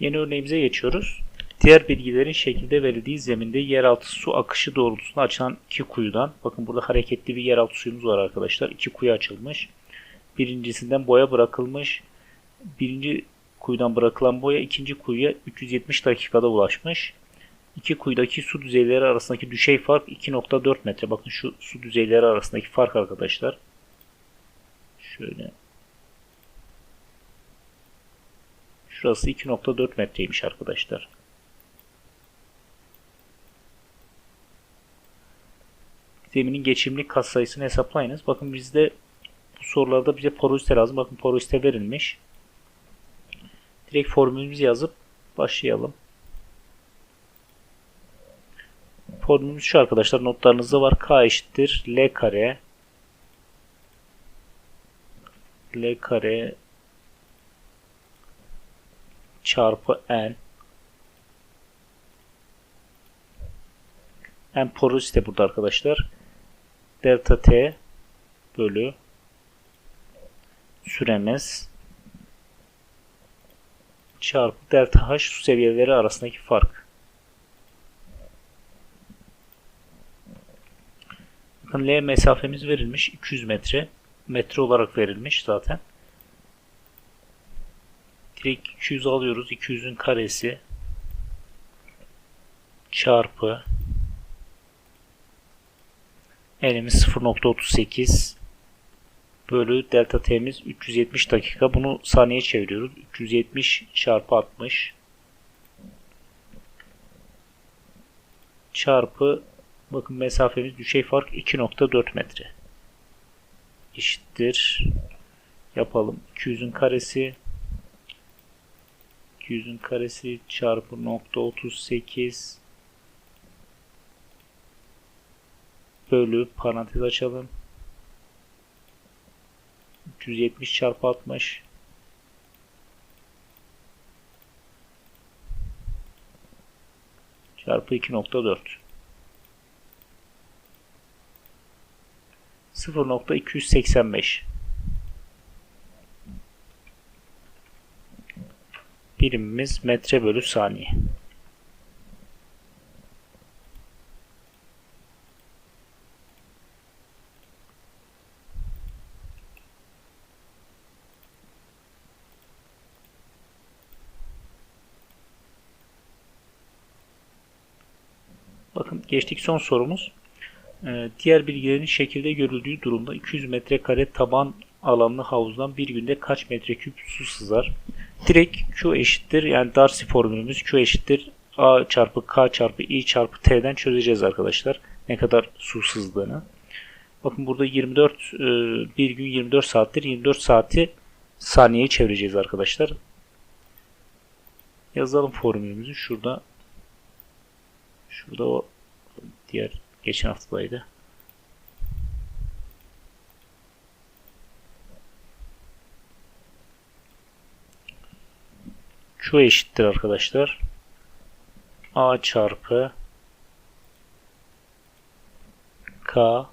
Yeni örneğimize geçiyoruz. Diğer bilgilerin şekilde verildiği zeminde yeraltı su akışı doğrultusunda açılan iki kuyudan, bakın burada hareketli bir yeraltı suyumuz var arkadaşlar. İki kuyu açılmış. Birincisinden boya bırakılmış. Birinci kuyudan bırakılan boya ikinci kuyuya 370 dakikada ulaşmış. İki kuyudaki su düzeyleri arasındaki düşey fark 2.4 metre. Bakın şu su düzeyleri arasındaki fark arkadaşlar. Şöyle. Şurası 2.4 metreymiş arkadaşlar. Zeminin geçimli kat sayısını hesaplayınız. Bakın bizde bu sorularda bize porosite lazım. Bakın porosite verilmiş. Direkt formülümüzü yazıp başlayalım. Formülümüz şu arkadaşlar notlarınızda var. K eşittir L kare L kare çarpı N N porosite burada arkadaşlar. Delta T bölü süremiz çarpı delta H su seviyeleri arasındaki fark. Bakın L mesafemiz verilmiş 200 metre. Metre olarak verilmiş zaten. Direkt 200 alıyoruz. 200'ün karesi çarpı N'imiz 0.38 bölü delta t'miz 370 dakika. Bunu saniye çeviriyoruz. 370 çarpı 60 çarpı bakın mesafemiz düşey fark 2.4 metre. Eşittir. Yapalım. 200'ün karesi 200'ün karesi çarpı nokta 38 bölü parantez açalım. 370 çarpı 60 çarpı 2.4 0.285 birimimiz metre bölü saniye. Bakın geçtik son sorumuz. Ee, diğer bilgilerin şekilde görüldüğü durumda 200 metrekare taban alanlı havuzdan bir günde kaç metreküp su sızar? Direkt Q eşittir yani Darcy formülümüz Q eşittir A çarpı K çarpı I çarpı T'den çözeceğiz arkadaşlar. Ne kadar su sızdığını. Bakın burada 24 e, bir gün 24 saattir. 24 saati saniyeye çevireceğiz arkadaşlar. Yazalım formülümüzü. Şurada şurada o diğer geçen haftadaydı. Q eşittir arkadaşlar. A çarpı K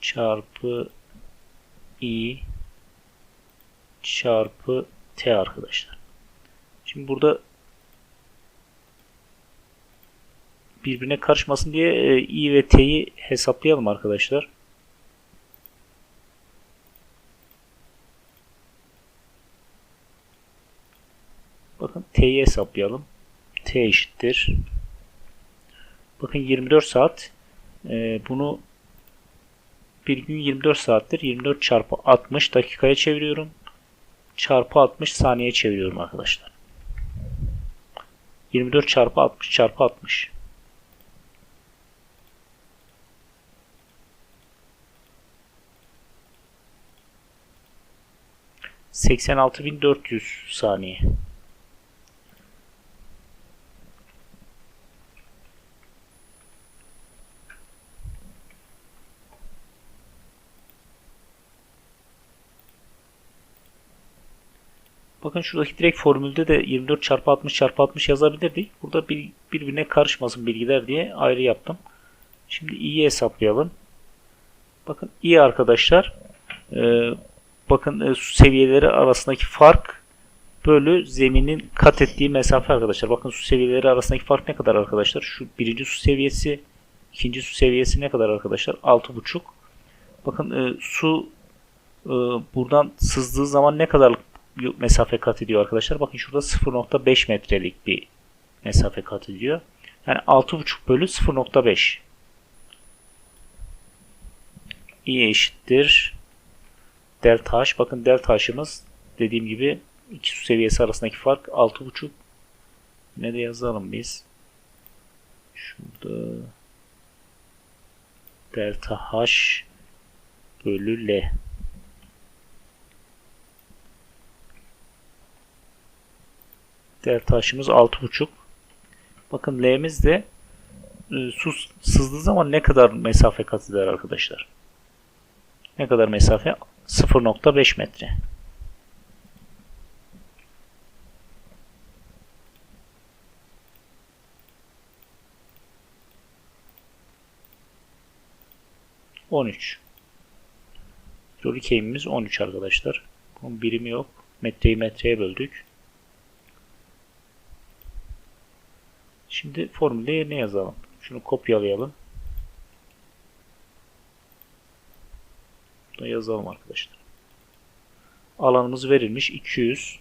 çarpı I çarpı T arkadaşlar. Şimdi burada birbirine karışmasın diye e, I ve T'yi hesaplayalım arkadaşlar. Bakın T'yi hesaplayalım. T eşittir. Bakın 24 saat. E, bunu bir gün 24 saattir. 24 çarpı 60 dakikaya çeviriyorum. Çarpı 60 saniye çeviriyorum arkadaşlar. 24 çarpı 60 çarpı 60. Seksen altı bin dört yüz saniye. Bakın şuradaki direkt formülde de 24 çarpı 60 çarpı 60 yazabilirdik. Burada bir, birbirine karışmasın bilgiler diye ayrı yaptım. Şimdi i'yi hesaplayalım. Bakın i arkadaşlar e, bakın e, su seviyeleri arasındaki fark bölü zeminin kat ettiği mesafe arkadaşlar. Bakın su seviyeleri arasındaki fark ne kadar arkadaşlar? Şu birinci su seviyesi, ikinci su seviyesi ne kadar arkadaşlar? 6,5. Bakın e, su e, buradan sızdığı zaman ne kadar mesafe kat ediyor arkadaşlar? Bakın şurada 0.5 metrelik bir mesafe kat ediyor. Yani 6,5 bölü 0.5 i eşittir delta h. Bakın delta h'ımız dediğim gibi iki su seviyesi arasındaki fark 6,5. Ne de yazalım biz. Şurada delta h bölü l. Delta h'ımız 6,5. Bakın l'miz de e, su sızdığı zaman ne kadar mesafe kat eder arkadaşlar? Ne kadar mesafe? 0.5 metre. On üç. Hidrolik eğimimiz 13 arkadaşlar. Bunun birimi yok. Metreyi metreye böldük. Şimdi formülde yerine yazalım. Şunu kopyalayalım. Da yazalım arkadaşlar. Alanımız verilmiş 200.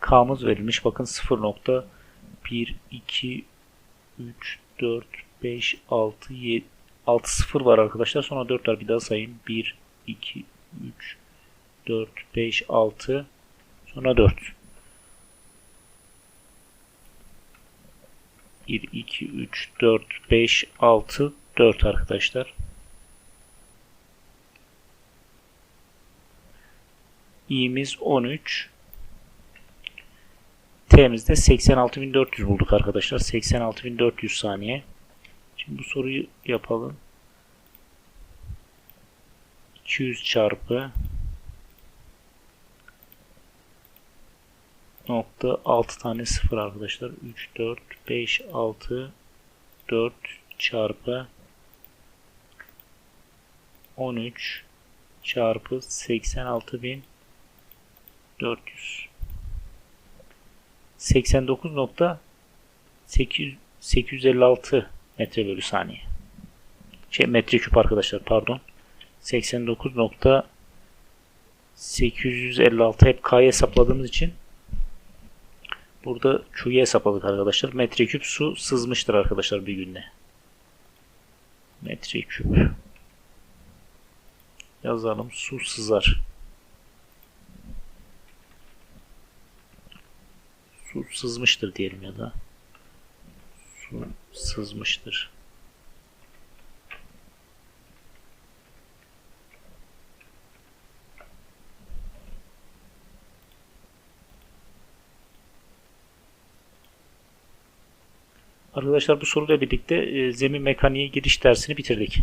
K'mız verilmiş. Bakın 0.1 2 3 4 5 6 7 6 0 var arkadaşlar. Sonra 4 var. Bir daha sayayım. 1 2 3 4 5 6 sonra 4. 1 2 3 4 5 6 4 arkadaşlar. i'miz 13. T'miz de 86.400 bulduk arkadaşlar. 86.400 saniye. Şimdi bu soruyu yapalım. 200 çarpı nokta 6 tane 0 arkadaşlar. 3, 4, 5, 6, 4 çarpı 13 çarpı 86.400 89.856 metre bölü saniye. Şey metre küp arkadaşlar pardon. 89.856 hep K'yı hesapladığımız için burada Q'yu hesapladık arkadaşlar. Metreküp su sızmıştır arkadaşlar bir günde. Metreküp yazalım su sızar. Su sızmıştır diyelim ya da su sızmıştır. Arkadaşlar bu soruyla birlikte zemin mekaniği giriş dersini bitirdik.